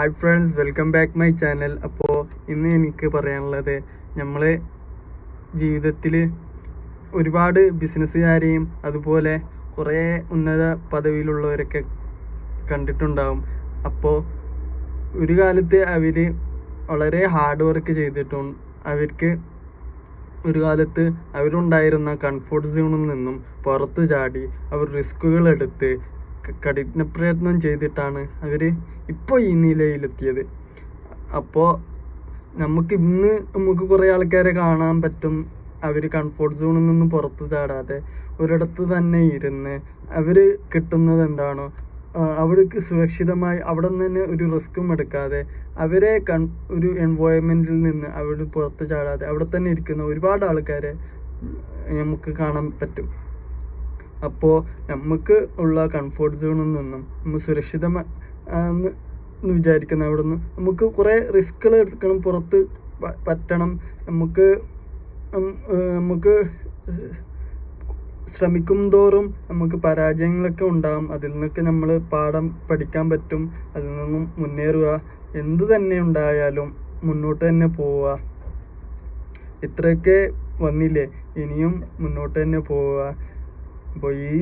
Hi friends welcome back my channel അപ്പോൾ ഇന്ന് എനിക്ക് പറയാനുള്ളത് നമ്മൾ ജീവിതത്തിൽ ഒരുപാട് ബിസിനസ്സുകാരെയും അതുപോലെ കുറേ ഉന്നത പദവിയിലുള്ളവരൊക്കെ കണ്ടിട്ടുണ്ടാവും. അപ്പോൾ ഒരു കാലത്ത് അവർ വളരെ ഹാർഡ് വർക്ക് ചെയ്തിട്ടും അവർക്ക് ഒരു കാലത്ത് അവരുണ്ടായിരുന്ന കംഫോർട്ട് സോണിൽ നിന്നും പുറത്ത് ചാടി അവർ റിസ്കുകൾ എടുത്ത് കഠിന പ്രയത്നം ചെയ്തിട്ടാണ് അവർ ഇപ്പോൾ ഈ നിലയിലെത്തിയത്. അപ്പോൾ നമുക്ക് ഇന്ന് നമുക്ക് കുറേ ആൾക്കാരെ കാണാൻ പറ്റും. അവർ കംഫർട്ട് സോണിൽ നിന്ന് പുറത്ത് ചാടാതെ ഒരിടത്ത് തന്നെ ഇരുന്ന് അവർ കിട്ടുന്നത് എന്താണോ അവർക്ക് സുരക്ഷിതമായി അവിടെ നിന്ന് തന്നെ ഒരു റിസ്ക്കും എടുക്കാതെ അവരെ കൺ ഒരു എൻവയോൺമെന്റിൽ നിന്ന് അവർ പുറത്ത് ചാടാതെ അവിടെ തന്നെ ഇരിക്കുന്ന ഒരുപാട് ആൾക്കാരെ നമുക്ക് കാണാൻ പറ്റും. അപ്പോൾ നമുക്ക് ഉള്ള കംഫർട്ട് സോണിൽ നിന്നും നമ്മൾ സുരക്ഷിതമായി എന്ന് വിചാരിക്കുന്ന അവിടെ നിന്ന് നമുക്ക് കുറേ റിസ്കുകൾ എടുക്കണം പുറത്ത് പറ്റണം. നമുക്ക് നമുക്ക് ശ്രമിക്കും തോറും നമുക്ക് പരാജയങ്ങളൊക്കെ ഉണ്ടാകും അതിൽ നിന്നൊക്കെ നമ്മൾ പാഠം പഠിക്കാൻ പറ്റും. അതിൽ നിന്നും മുന്നേറുക. എന്ത് തന്നെ ഉണ്ടായാലും മുന്നോട്ട് തന്നെ പോവുക. ഇത്രയൊക്കെ വന്നില്ലേ? ഇനിയും മുന്നോട്ട് തന്നെ പോവുക. അപ്പോൾ ഈ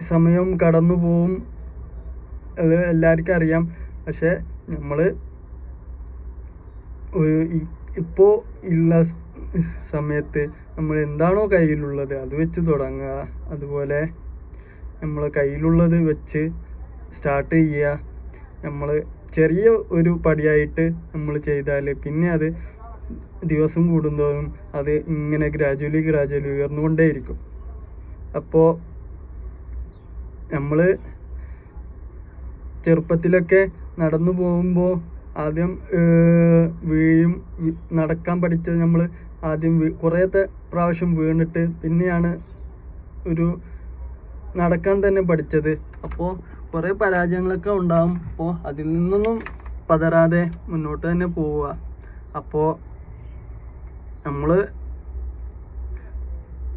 സമയം കടന്നു പോവും അത് എല്ലാവർക്കും അറിയാം. പക്ഷേ നമ്മൾ ഇപ്പോൾ ഉള്ള സമയത്ത് നമ്മൾ എന്താണോ കയ്യിലുള്ളത് അത് വെച്ച് തുടങ്ങുക അതുപോലെ നമ്മൾ കയ്യിലുള്ളത് വെച്ച് സ്റ്റാർട്ട് ചെയ്യുക നമ്മൾ ചെറിയ ഒരു പടിയായിട്ട് നമ്മൾ ചെയ്താൽ പിന്നെ അത് ദിവസം കൂടുന്തോറും അത് ഇങ്ങനെ ഗ്രാജുവലി ഗ്രാജുവലി ഉയർന്നുകൊണ്ടേയിരിക്കും. അപ്പോൾ നമ്മൾ ചെറുപ്പത്തിലൊക്കെ നടന്നു പോകുമ്പോൾ ആദ്യം വീഴും നടക്കാൻ പഠിച്ചത് നമ്മൾ ആദ്യം വീ- കുറേ പ്രാവശ്യം വീണിട്ട് പിന്നെയാണ് ഒരു നടക്കാൻ തന്നെ പഠിച്ചത്. അപ്പോൾ കുറേ പരാജയങ്ങളൊക്കെ ഉണ്ടാവും. അപ്പോൾ അതിൽ നിന്നൊന്നും പതരാതെ മുന്നോട്ട് തന്നെ പോവുക. അപ്പോൾ നമ്മൾ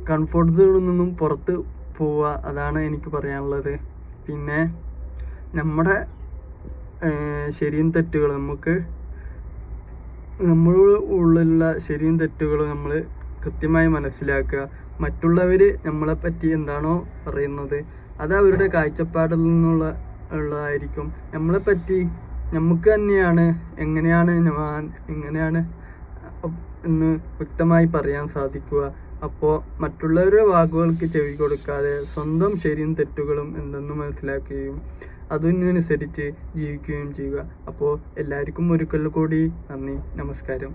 കംഫർട്ട് സോണിൽ നിന്നും പുറത്ത് പോവുക അതാണ് എനിക്ക് പറയാനുള്ളത്. പിന്നെ നമ്മുടെ ശരിയും തെറ്റുകളും നമുക്ക് നമ്മുടെ ഉള്ളിലുള്ള ശരിയും തെറ്റുകളും നമ്മൾ കൃത്യമായി മനസ്സിലാക്കുക. മറ്റുള്ളവർ നമ്മളെ പറ്റി എന്താണോ പറയുന്നത് അത് അവരുടെ കാഴ്ചപ്പാടിൽ നിന്നുള്ള ഉള്ളതായിരിക്കും. നമ്മളെ പറ്റി നമുക്ക് തന്നെയാണ് എങ്ങനെയാണ് ഞാൻ എങ്ങനെയാണ് എന്ന് വ്യക്തമായി പറയാൻ സാധിക്കുക. അപ്പോൾ മറ്റുള്ളവരുടെ വാക്കുകൾക്ക് ചെവി കൊടുക്കാതെ സ്വന്തം ശരിയും തെറ്റുകളും എന്തെന്ന് മനസ്സിലാക്കുകയും അതിനനുസരിച്ച് ജീവിക്കുകയും ചെയ്യുക. അപ്പോൾ എല്ലാവർക്കും ഒരിക്കൽ കൂടി. നന്ദി. നമസ്കാരം.